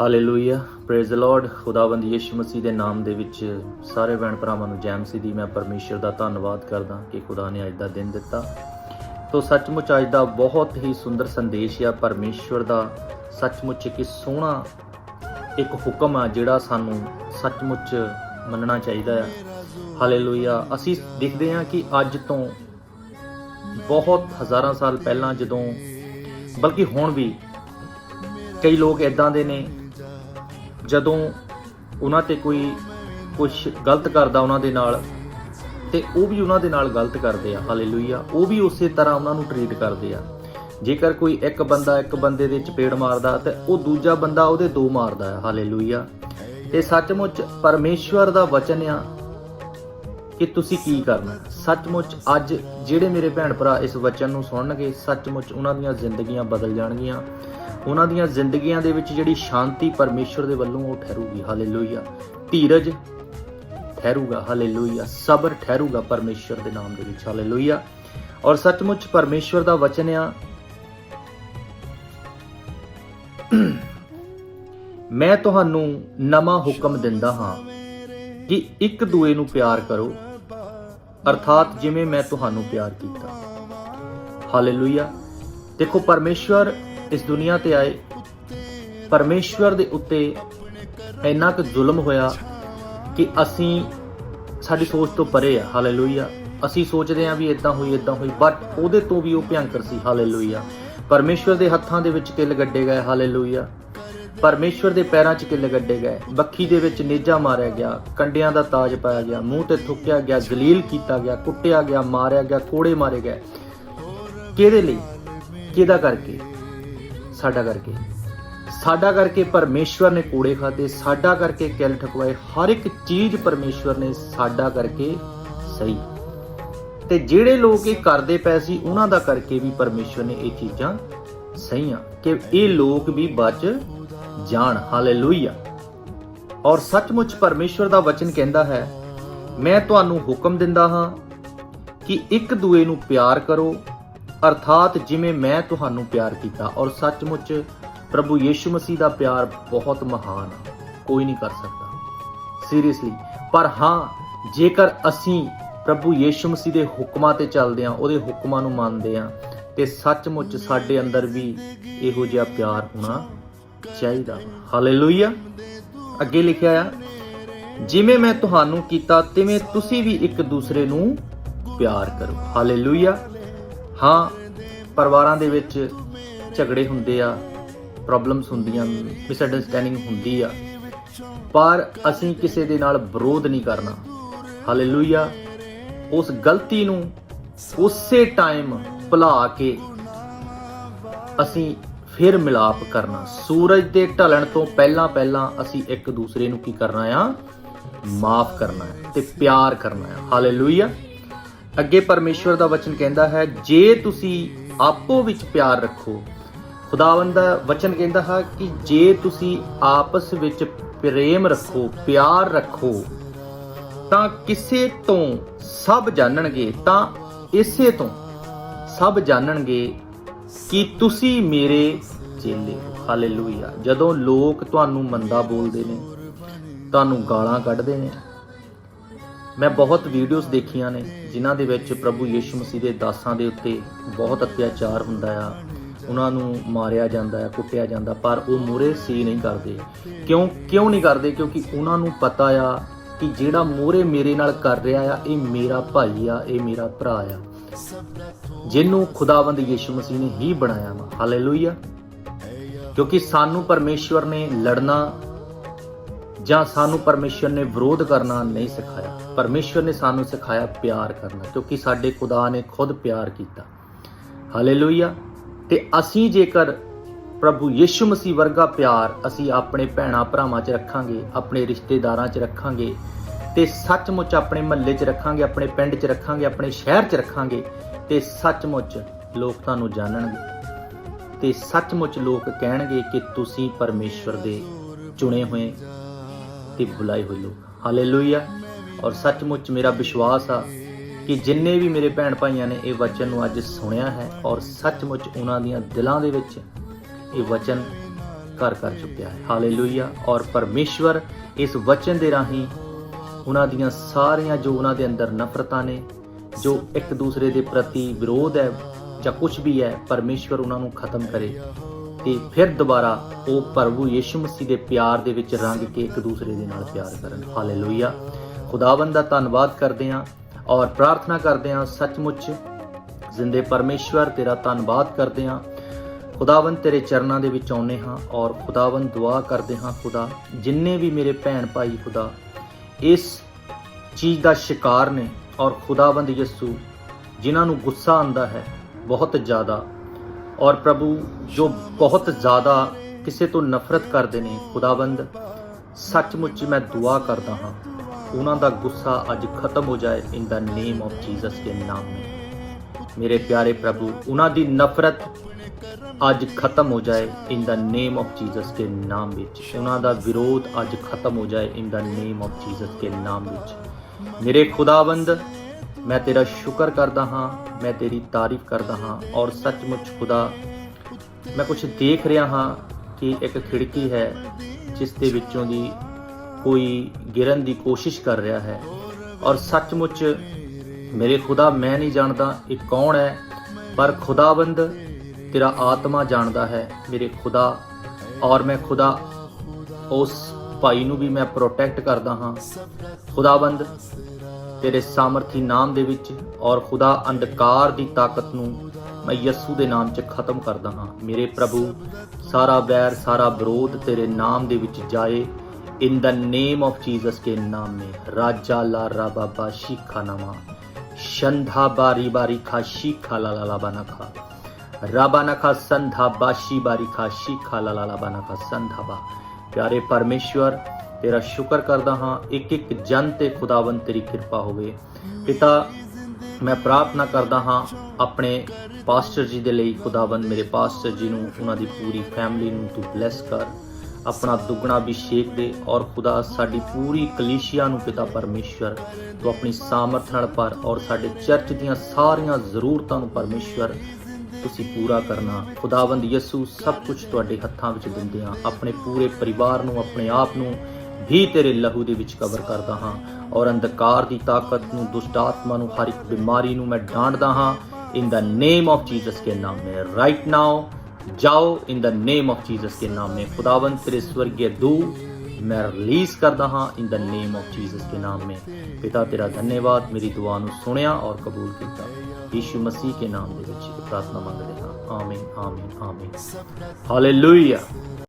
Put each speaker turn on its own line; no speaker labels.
Hallelujah praise the Lord ਖੁਦਾਵੰਦ ਯਿਸੂ ਮਸੀਹ ਦੇ ਨਾਮ ਦੇ ਵਿੱਚ ਸਾਰੇ ਭੈਣ ਭਰਾਵਾਂ ਨੂੰ ਜੈ ਮਸੀਹ ਦੀ ਮੈਂ ਪਰਮੇਸ਼ਰ ਦਾ ਧੰਨਵਾਦ ਕਰਦਾ ਕਿ ਖੁਦਾ ਨੇ ਅੱਜ ਦਾ ਦਿਨ ਦਿੱਤਾ। ਤੋ ਸੱਚਮੁੱਚ ਅੱਜ ਦਾ ਬਹੁਤ ਹੀ ਸੁੰਦਰ ਸੰਦੇਸ਼ ਆ। ਪਰਮੇਸ਼ਵਰ ਦਾ ਸੱਚਮੁੱਚ ਇੱਕ ਸੋਹਣਾ ਇੱਕ ਹੁਕਮ ਆ, ਜਿਹੜਾ ਸਾਨੂੰ ਸੱਚਮੁੱਚ ਮੰਨਣਾ ਚਾਹੀਦਾ ਆ। ਹਾਲੇਲੂਇਆ ਅਸੀਂ ਦੇਖਦੇ ਹਾਂ ਕਿ ਅੱਜ ਤੋਂ ਬਹੁਤ ਹਜ਼ਾਰਾਂ ਸਾਲ ਪਹਿਲਾਂ ਜਦੋਂ, ਬਲਕਿ ਹੁਣ ਵੀ ਕਈ ਲੋਕ ਇਦਾਂ ਦੇ ਨੇ ਜਦੋਂ ਉਹਨਾਂ ਤੇ ਕੋਈ ਕੁਝ ਗਲਤ ਕਰਦਾ ਉਹਨਾਂ ਦੇ ਨਾਲ, ਤੇ ਉਹ ਵੀ ਉਹਨਾਂ ਦੇ ਨਾਲ ਗਲਤ ਕਰਦੇ ਆ, ਹਾਲੇਲੂਇਆ। ਉਹ ਵੀ ਉਸੇ ਤਰ੍ਹਾਂ ਉਹਨਾਂ ਨੂੰ ਟਰੀਟ ਕਰਦੇ ਆ। ਜੇਕਰ ਕੋਈ ਇੱਕ ਬੰਦਾ ਇੱਕ ਬੰਦੇ ਦੇ ਚਪੇੜ ਮਾਰਦਾ ਤੇ ਉਹ ਦੂਜਾ ਬੰਦਾ ਉਹਦੇ ਦੋ ਮਾਰਦਾ ਹੈ, ਹਾਲੇਲੂਇਆ। ਤੇ ਸੱਚਮੁੱਚ ਪਰਮੇਸ਼ਵਰ ਦਾ ਵਚਨ ਆ ਕਿ ਤੁਸੀਂ ਕੀ ਕਰਨਾ। ਸੱਚਮੁੱਚ ਅੱਜ ਜਿਹੜੇ ਮੇਰੇ ਭੈਣ ਭਰਾ ਇਸ ਵਚਨ ਨੂੰ ਸੁਣਨਗੇ, ਸੱਚਮੁੱਚ ਉਹਨਾਂ ਦੀਆਂ ਜ਼ਿੰਦਗੀਆਂ ਬਦਲ ਜਾਣਗੀਆਂ। ਉਹਨਾਂ ਦੀਆਂ ਜ਼ਿੰਦਗੀਆਂ ਦੇ ਵਿੱਚ ਜਿਹੜੀ ਸ਼ਾਂਤੀ ਪਰਮੇਸ਼ਵਰ ਦੇ ਵੱਲੋਂ ਉਹ ਠਹਿਰੂਗੀ, ਹਾਲੇਲੂਇਆ। ਧੀਰਜ ਠਹਿਰੂਗਾ, ਹਾਲੇਲੂਇਆ। ਸਬਰ ਠਹਿਰੂਗਾ ਪਰਮੇਸ਼ਵਰ ਦੇ ਨਾਮ ਦੇ ਵਿੱਚ, ਹਾਲੇਲੂਇਆ। ਔਰ ਸੱਚਮੁੱਚ ਪਰਮੇਸ਼ਵਰ ਦਾ ਵਚਨ ਆ, ਮੈਂ ਤੁਹਾਨੂੰ ਨਵਾਂ ਹੁਕਮ ਦਿੰਦਾ ਹਾਂ ਕਿ ਇੱਕ ਦੂਏ ਨੂੰ ਪਿਆਰ ਕਰੋ, ਅਰਥਾਤ ਜਿਵੇਂ ਮੈਂ ਤੁਹਾਨੂੰ ਪਿਆਰ ਕੀਤਾ। ਹਾਲੇਲੂਇਆ। ਦੇਖੋ, ਪਰਮੇਸ਼ਵਰ ਇਸ ਦੁਨੀਆ ਤੇ ਆਏ, ਪਰਮੇਸ਼ਵਰ ਦੇ ਉੱਤੇ ਇੰਨਾ ਕੁ ਜ਼ੁਲਮ ਹੋਇਆ ਕਿ ਅਸੀਂ ਸਾਡੀ ਸੋਚ ਤੋਂ ਪਰੇ ਆ। ਹਾਲੇਲੂਇਆ ਅਸੀਂ ਸੋਚਦੇ ਹਾਂ ਵੀ ਇਦਾਂ ਹੋਈ ਇਦਾਂ ਹੋਈ ਬਟ ਉਹਦੇ ਤੋਂ ਵੀ ਉਹ ਭਿਆਨਕ ਸੀ। ਹਾਲੇਲੂਇਆ ਪਰਮੇਸ਼ਵਰ ਦੇ ਹੱਥਾਂ ਦੇ ਵਿੱਚ ਕਿੱਲ ਗੱਡੇ ਗਏ। ਹਾਲੇਲੂਇਆ ਪਰਮੇਸ਼ਵਰ ਦੇ ਪੈਰਾਂ 'ਚ ਕਿੱਲ ਗੱਡੇ ਗਏ। ਬੱਖੀ ਦੇ ਵਿੱਚ ਨੇਜਾ ਮਾਰਿਆ ਗਿਆ। ਕੰਡਿਆਂ ਦਾ ਤਾਜ ਪਾਇਆ ਗਿਆ। ਮੂੰਹ ਤੇ ਥੁੱਕਿਆ ਗਿਆ, ਜ਼ਲੀਲ ਕੀਤਾ ਗਿਆ, ਕੁੱਟਿਆ ਗਿਆ, ਮਾਰਿਆ ਗਿਆ ਕੋੜੇ ਮਾਰੇ ਗਏ। ਕਿਹਦੇ ਲਈ? ਕਿਹਦਾ ਕਰਕੇ? ਸਾਡਾ ਕਰਕੇ। ਸਾਡਾ ਕਰਕੇ ਪਰਮੇਸ਼ਵਰ ਨੇ ਕੋੜੇ ਖਾਦੇ ਸਾਡਾ ਕਰਕੇ ਕਿਲ ਠਕਵਾਏ, ਹਰ ਇੱਕ ਚੀਜ਼ ਪਰਮੇਸ਼ਵਰ ਨੇ ਸਾਡਾ ਕਰਕੇ ਸਹੀ। ਤੇ ਜਿਹੜੇ ਲੋਕ ਇਹ ਕਰਦੇ ਪਏ ਸੀ, ਉਹਨਾਂ ਦਾ ਕਰਕੇ ਵੀ ਪਰਮੇਸ਼ਵਰ ਨੇ ਇਹ ਚੀਜ਼ਾਂ ਸਹੀਆਂ, ਕਿ ਇਹ ਲੋਕ ਵੀ ਬਚ ਜਾਣ। ਹਾਲੇਲੂਇਆ। ਔਰ ਸੱਚਮੁੱਚ ਪਰਮੇਸ਼ਵਰ ਦਾ ਵਚਨ ਕਹਿੰਦਾ ਹੈ, ਮੈਂ ਤੁਹਾਨੂੰ ਹੁਕਮ ਦਿੰਦਾ ਹਾਂ ਕਿ ਇੱਕ ਦੂਏ ਨੂੰ ਪਿਆਰ ਕਰੋ ਅਰਥਾਤ ਜਿਵੇਂ ਮੈਂ ਤੁਹਾਨੂੰ ਪਿਆਰ ਕੀਤਾ ਔਰ ਸੱਚਮੁੱਚ ਪ੍ਰਭੂ ਯੀਸ਼ੂ ਮਸੀਹ ਦਾ ਪਿਆਰ ਬਹੁਤ ਮਹਾਨ ਹੈ ਕੋਈ ਨਹੀਂ ਕਰ ਸਕਦਾ। ਸੀਰੀਅਸਲੀ ਪਰ ਹਾਂ, ਜੇਕਰ ਅਸੀਂ ਪ੍ਰਭੂ ਯੀਸ਼ੂ ਮਸੀਹ ਦੇ ਹੁਕਮਾਂ ਤੇ ਚੱਲਦੇ ਹਾਂ, ਉਹਦੇ ਹੁਕਮਾਂ ਨੂੰ ਮੰਨਦੇ ਹਾਂ, ਤੇ ਸੱਚਮੁੱਚ ਸਾਡੇ ਅੰਦਰ ਵੀ ਇਹੋ ਜਿਹਾ ਪਿਆਰ ਹੋਣਾ ਚਾਹੀਦਾ। ਹਾਲੇਲੂਇਆ ਅੱਗੇ ਲਿਖਿਆ ਆ, ਜਿਵੇਂ ਮੈਂ ਤੁਹਾਨੂੰ ਕੀਤਾ, ਤਿਵੇਂ ਤੁਸੀਂ ਵੀ ਇੱਕ ਦੂਸਰੇ ਨੂੰ ਪਿਆਰ ਕਰੋ। ਹਾਲੇਲੂਇਆ ਹਾਂ, ਪਰਿਵਾਰਾਂ ਦੇ ਵਿੱਚ ਝਗੜੇ ਹੁੰਦੇ ਆ ਪ੍ਰੋਬਲਮਸ ਹੁੰਦੀਆਂ ਮਿਸਅੰਡਰਸਟੈਂਡਿੰਗ ਹੁੰਦੀ ਆ, ਪਰ ਅਸੀਂ ਕਿਸੇ ਦੇ ਨਾਲ ਵਿਰੋਧ ਨਹੀਂ ਕਰਨਾ। ਹਾਲੇਲੂਇਆ ਉਸ ਗਲਤੀ ਨੂੰ ਉਸੇ ਟਾਈਮ ਭੁਲਾ ਕੇ ਅਸੀਂ ਫਿਰ ਮਿਲਾਪ ਕਰਨਾ। ਸੂਰਜ ਦੇ ਢਲਣ ਤੋਂ ਪਹਿਲਾਂ ਪਹਿਲਾਂ ਅਸੀਂ ਇੱਕ ਦੂਸਰੇ ਨੂੰ ਕੀ ਕਰਨਾ ਆ? ਮਾਫ ਕਰਨਾ ਹੈ ਤੇ ਪਿਆਰ ਕਰਨਾ ਹੈ। ਹਾਲੇਲੂਇਆ ਅੱਗੇ ਪਰਮੇਸ਼ਵਰ ਦਾ ਵਚਨ ਕਹਿੰਦਾ ਹੈ, ਜੇ ਤੁਸੀਂ ਆਪੋ ਵਿੱਚ ਪਿਆਰ ਰੱਖੋ, ਖੁਦਾਵੰਦ ਦਾ ਵਚਨ ਕਹਿੰਦਾ ਹੈ ਕਿ ਜੇ ਤੁਸੀਂ ਆਪਸ ਵਿੱਚ ਪ੍ਰੇਮ ਰੱਖੋ, ਪਿਆਰ ਰੱਖੋ, ਤਾਂ ਕਿਸੇ ਤੋਂ ਸਭ ਜਾਣਨਗੇ, ਤਾਂ ਇਸੇ ਤੋਂ ਸਭ ਜਾਣਨਗੇ ਕਿ ਤੁਸੀਂ ਮੇਰੇ ਚੇਲੇ ਹੋ। ਹਾਲੇਲੂਇਆ। ਜਦੋਂ ਲੋਕ ਤੁਹਾਨੂੰ ਮੰਦਾ ਬੋਲਦੇ ਨੇ, ਤੁਹਾਨੂੰ ਗਾਲਾਂ ਕੱਢਦੇ ਨੇ ਮੈਂ ਬਹੁਤ ਵੀਡੀਓਜ਼ ਦੇਖੀਆਂ ਨੇ, ਜਿਨ੍ਹਾਂ ਦੇ ਵਿੱਚ ਪ੍ਰਭੂ ਯੀਸ਼ੂ ਮਸੀਹ ਦੇ ਦਾਸਾਂ ਦੇ ਉੱਤੇ ਬਹੁਤ ਅਤਿਆਚਾਰ ਹੁੰਦਾ ਆ। ਉਹਨਾਂ ਨੂੰ ਮਾਰਿਆ ਜਾਂਦਾ ਆ, ਕੁੱਟਿਆ ਜਾਂਦਾ, ਪਰ ਉਹ ਮੂਰੇ ਸੀ ਨਹੀਂ ਕਰਦੇ। ਕਿਉਂ ਕਿਉਂ ਨਹੀਂ ਕਰਦੇ? ਕਿਉਂਕਿ ਉਹਨਾਂ ਨੂੰ ਪਤਾ ਆ ਕਿ ਜਿਹੜਾ ਮੂਰੇ ਮੇਰੇ ਨਾਲ ਕਰ ਰਿਹਾ ਆ, ਇਹ ਮੇਰਾ ਭਾਈ ਆ, ਇਹ ਮੇਰਾ ਭਰਾ ਆ। ਜਿਹਨੂੰ ਖੁਦਾਵੰਦ ਯੀਸ਼ੂ ਮਸੀਹ ਨੇ ਹੀ ਬਣਾਇਆ ਵਾ। ਹਾਲੇਲੂਇਆ ਕਿਉਂਕਿ ਸਾਨੂੰ ਪਰਮੇਸ਼ਵਰ ਨੇ ਲੜਨਾ ਜਾਂ ਸਾਨੂੰ ਪਰਮੇਸ਼ਵਰ ਨੇ ਵਿਰੋਧ ਕਰਨਾ ਨਹੀਂ ਸਿਖਾਇਆ। ਪਰਮੇਸ਼ਵਰ ਨੇ ਸਾਨੂੰ ਸਿਖਾਇਆ ਪਿਆਰ ਕਰਨਾ, ਕਿਉਂਕਿ ਸਾਡੇ ਖੁਦਾ ਨੇ ਖੁਦ ਪਿਆਰ ਕੀਤਾ। ਹਾਲੇਲੂਇਆ ਤੇ ਅਸੀਂ ਜੇਕਰ ਪ੍ਰਭੂ ਯੀਸ਼ੂ ਮਸੀਹ ਵਰਗਾ ਪਿਆਰ ਅਸੀਂ ਆਪਣੇ ਭੈਣਾ ਭਰਾਵਾਂ 'ਚ ਰੱਖਾਂਗੇ, ਆਪਣੇ ਰਿਸ਼ਤੇਦਾਰਾਂ 'ਚ ਰੱਖਾਂਗੇ, ਤੇ ਸੱਚਮੁੱਚ ਆਪਣੇ ਮਹੱਲੇ 'ਚ ਰੱਖਾਂਗੇ, ਆਪਣੇ ਪਿੰਡ 'ਚ ਰੱਖਾਂਗੇ, ਆਪਣੇ ਸ਼ਹਿਰ 'ਚ ਰੱਖਾਂਗੇ, ਤੇ ਸੱਚਮੁੱਚ ਲੋਕ ਤੁਹਾਨੂੰ ਜਾਣਨਗੇ। ਤੇ ਸੱਚਮੁੱਚ ਲੋਕ ਕਹਿਣਗੇ ਕਿ ਤੁਸੀਂ ਪਰਮੇਸ਼ਵਰ ਦੇ ਚੁਣੇ ਹੋਏ ਤੇ ਬੁਲਾਏ ਹੋਏ ਲੋਕ ਹਾਲੇਲੂਇਆ ਔਰ ਸੱਚਮੁੱਚ ਮੇਰਾ ਵਿਸ਼ਵਾਸ ਆ ਕਿ ਜਿੰਨੇ ਵੀ ਮੇਰੇ ਭੈਣ ਭਾਈਆਂ ਨੇ ਇਹ ਵਚਨ ਨੂੰ ਅੱਜ ਸੁਣਿਆ ਹੈ ਔਰ ਸੱਚਮੁੱਚ ਉਹਨਾਂ ਦੀਆਂ ਦਿਲਾਂ ਦੇ ਵਿੱਚ ਇਹ ਵਚਨ ਘਰ ਕਰ ਚੁੱਕਿਆ ਹੈ। ਹਾਲੇਲੂਇਆ ਔਰ ਪਰਮੇਸ਼ਵਰ ਇਸ ਵਚਨ ਦੇ ਰਾਹੀਂ ਉਹਨਾਂ ਦੀਆਂ ਸਾਰੀਆਂ ਜੋ ਉਹਨਾਂ ਦੇ ਅੰਦਰ ਨਫ਼ਰਤਾਂ ਨੇ, ਜੋ ਇੱਕ ਦੂਸਰੇ ਦੇ ਪ੍ਰਤੀ ਵਿਰੋਧ ਹੈ ਜਾਂ ਕੁਝ ਵੀ ਹੈ, ਪਰਮੇਸ਼ਵਰ ਉਹਨਾਂ ਨੂੰ ਖਤਮ ਕਰੇ। ਤੇ ਫਿਰ ਦੁਬਾਰਾ ਉਹ ਪ੍ਰਭੂ ਯੀਸ਼ੂ ਮਸੀਹ ਦੇ ਪਿਆਰ ਦੇ ਵਿੱਚ ਰੰਗ ਕੇ ਇੱਕ ਦੂਸਰੇ ਦੇ ਨਾਲ ਪਿਆਰ ਕਰਨ। ਹਾਲੇਲੂਇਆ। ਖੁਦਾਵੰਦ ਦਾ ਧੰਨਵਾਦ ਕਰਦੇ ਹਾਂ ਔਰ ਪ੍ਰਾਰਥਨਾ ਕਰਦੇ ਹਾਂ ਸੱਚਮੁੱਚ। ਜ਼ਿੰਦੇ ਪਰਮੇਸ਼ਵਰ, ਤੇਰਾ ਧੰਨਵਾਦ ਕਰਦੇ ਹਾਂ। ਖੁਦਾਵੰਦ, ਤੇਰੇ ਚਰਨਾਂ ਦੇ ਵਿੱਚ ਆਉਨੇ ਹਾਂ ਔਰ ਖੁਦਾਵੰਦ ਦੁਆ ਕਰਦੇ ਹਾਂ ਖੁਦਾ, ਜਿੰਨੇ ਵੀ ਮੇਰੇ ਭੈਣ ਭਾਈ ਖੁਦਾ, ਇਸ ਚੀਜ਼ ਦਾ ਸ਼ਿਕਾਰ ਨੇ ਔਰ ਖੁਦਾਵੰਦ ਯਿਸੂ, ਜਿਨ੍ਹਾਂ ਨੂੰ ਗੁੱਸਾ ਆਂਦਾ ਹੈ ਬਹੁਤ ਜ਼ਿਆਦਾ ਔਰ ਪ੍ਰਭੂ, ਜੋ ਬਹੁਤ ਜ਼ਿਆਦਾ ਕਿਸੇ ਤੋਂ ਨਫ਼ਰਤ ਕਰਦੇ ਨੇ, ਖੁਦਾਵੰਦ, ਸੱਚਮੁੱਚ ਮੈਂ ਦੁਆ ਕਰਦਾ ਹਾਂ, ਉਹਨਾਂ ਦਾ ਗੁੱਸਾ ਅੱਜ ਖਤਮ ਹੋ ਜਾਏ ਇਨ ਦਾ ਨੇਮ ਆਫ ਜੀਸਸ ਕੇ ਨਾਮ ਵਿੱਚ। ਮੇਰੇ ਪਿਆਰੇ ਪ੍ਰਭੂ, ਉਹਨਾਂ ਦੀ ਨਫ਼ਰਤ ਅੱਜ ਖਤਮ ਹੋ ਜਾਏ ਇਨ ਦਾ ਨੇਮ ਆਫ ਜੀਸਸ ਕੇ ਨਾਮ ਵਿੱਚ। ਉਹਨਾਂ ਦਾ ਵਿਰੋਧ ਅੱਜ ਖਤਮ ਹੋ ਜਾਏ ਇਨ ਦਾ ਨੇਮ ਆਫ ਜੀਸਸ ਕੇ ਨਾਮ ਵਿੱਚ। ਮੇਰੇ ਖੁਦਾਵੰਦ ਮੈਂ ਤੇਰਾ ਸ਼ੁਕਰ ਕਰਦਾ ਹਾਂ, ਮੈਂ ਤੇਰੀ ਤਾਰੀਫ ਕਰਦਾ ਹਾਂ ਔਰ ਸੱਚਮੁੱਚ ਖੁਦਾ, ਮੈਂ ਕੁਝ ਦੇਖ ਰਿਹਾ ਹਾਂ ਕਿ ਇੱਕ ਖਿੜਕੀ ਹੈ ਜਿਸ ਦੇ ਵਿੱਚੋਂ ਦੀ ਕੋਈ ਗਿਰਨ ਦੀ ਕੋਸ਼ਿਸ਼ ਕਰ ਰਿਹਾ ਹੈ ਔਰ ਸੱਚਮੁੱਚ ਮੇਰੇ ਖੁਦਾ ਮੈਂ ਨਹੀਂ ਜਾਣਦਾ ਇਹ ਕੌਣ ਹੈ, ਪਰ ਖੁਦਾਵੰਦ ਤੇਰਾ ਆਤਮਾ ਜਾਣਦਾ ਹੈ ਮੇਰੇ ਖੁਦਾ ਔਰ ਮੈਂ ਖੁਦਾ ਉਸ ਭਾਈ ਨੂੰ ਵੀ ਮੈਂ ਪ੍ਰੋਟੈਕਟ ਕਰਦਾ ਹਾਂ। ਖੁਦਾਵੰਦ ਤੇਰੇ ਸਾਮਰਥੀ ਨਾਮ ਦੇ ਵਿੱਚ ਔਰ ਖੁਦਾ ਅੰਧਕਾਰ ਦੀ ਤਾਕਤ ਨੂੰ ਮੈਂ ਯਿਸੂ ਦੇ ਨਾਮ 'ਚ ਖਤਮ ਕਰਦਾ ਹਾਂ। ਮੇਰੇ ਪ੍ਰਭੂ, ਸਾਰਾ ਵੈਰ, ਸਾਰਾ ਵਿਰੋਧ ਤੇਰੇ ਨਾਮ ਦੇ ਵਿੱਚ ਜਾਏ। ਇਨ ਦਾ ਨੇਮ ਆਫ ਜੀਸਸ ਕੇ ਨਾਮ ਮੇ। ਰਾਜਾ ਲਾ ਰਾ ਬਾਬਾ ਸ਼ੀਖਾ ਸ਼ੰਧਾ ਬਾਰੀ ਬਾਰੀ ਖਾ ਸ਼ੀਖਾ ਲਾ ਲਾ ਲਾ ਬਨਾ ਖਾ। ਰਾਬਾਨਾ ਖਾ, ਸੰਧਾ ਬਾਸ਼ੀ ਬਾਰੀ ਖਾ ਸ਼ੀਖਾ ਲਾ ਲਾ ਬਨਾ ਖਾ। ਸੰਧਾ ਬਾ। ਪਿਆਰੇ ਪਰਮੇਸ਼ਵਰ ਤੇਰਾ ਸ਼ੁਕਰ ਕਰਦਾ ਹਾਂ ਇੱਕ ਇੱਕ ਜਨ ਤੇ ਖੁਦਾਵੰਦ ਤੇਰੀ ਕਿਰਪਾ ਹੋਵੇ। ਪਿਤਾ, ਮੈਂ ਪ੍ਰਾਰਥਨਾ ਕਰਦਾ ਹਾਂ, ਆਪਣੇ ਪਾਸਟਰ ਜੀ ਦੇ ਲਈ ਖੁਦਾਵੰਦ ਮੇਰੇ ਪਾਸਟਰ ਜੀ ਨੂੰ, ਉਹਨਾਂ ਦੀ ਪੂਰੀ ਫੈਮਿਲੀ ਨੂੰ ਤੂੰ ਬਲੈਸ ਕਰ। ਆਪਣਾ ਦੁੱਗਣਾ ਅਭਿਸ਼ੇਕ ਦੇ ਔਰ ਖੁਦਾ ਸਾਡੀ ਪੂਰੀ ਕਲੀਸ਼ੀਆ ਨੂੰ ਪਿਤਾ ਪਰਮੇਸ਼ਵਰ, ਤੂੰ ਆਪਣੀ ਸਾਮਰਥ ਨਾਲ ਭਰ ਔਰ ਸਾਡੇ ਚਰਚ ਦੀਆਂ ਸਾਰੀਆਂ ਜ਼ਰੂਰਤਾਂ ਨੂੰ ਪਰਮੇਸ਼ਵਰ, ਤੁਸੀਂ ਪੂਰਾ ਕਰਨਾ। ਖੁਦਾਵੰਦ ਯਿਸੂ, ਸਭ ਕੁਝ ਤੁਹਾਡੇ ਹੱਥਾਂ ਵਿੱਚ ਦਿੰਦੇ ਹਾਂ। ਆਪਣੇ ਪੂਰੇ ਪਰਿਵਾਰ ਨੂੰ, ਆਪਣੇ ਆਪ ਨੂੰ ਵੀ ਤੇਰੇ ਲਹੂ ਦੇ ਵਿੱਚ ਕਵਰ ਕਰਦਾ ਹਾਂ ਔਰ ਅੰਧਕਾਰ ਦੀ ਤਾਕਤ ਨੂੰ, ਦੁਸ਼ਟ ਆਤਮਾ ਨੂੰ, ਹਰ ਇੱਕ ਬਿਮਾਰੀ ਨੂੰ ਮੈਂ ਡਾਂਟਦਾ ਹਾਂ। ਇਨ ਦਾ ਨੇਮ ਆਫ ਜੀਸਸ ਕੇ ਨਾਮ ਮੇ ਰਾਈਟ ਨਾਓ ਜਾਓ ਇਨ ਦਾ ਨੇਮ ਆਫ ਜੀਸਸ ਕੇ ਨਾਮ ਮੇ। ਖੁਦਾਵੰਦ ਤੇਰੇ ਸਵਰਗੀ ਦੂ ਮੈਂ ਰਿਲੀਜ਼ ਕਰਦਾ ਹਾਂ ਇਨ ਦਾ ਨੇਮ ਆਫ ਜੀਸਸ ਕੇ ਨਾਮ ਮੇ। ਪਿਤਾ ਤੇਰਾ ਧੰਨਵਾਦ, ਮੇਰੀ ਦੁਆ ਨੂੰ ਸੁਣਿਆ ਔਰ ਕਬੂਲ ਕੀਤਾ। ਯੀਸ਼ੂ ਮਸੀਹ ਕੇ ਨਾਮ ਦੇ ਵਿੱਚ ਇਹ ਪ੍ਰਾਰਥਨਾ ਮੰਗਦੇ ਹਾਂ। ਆਮੀਨ ਆਮੀਨ ਆਮੀਨ ਹਾਲੇਲੂਇਆ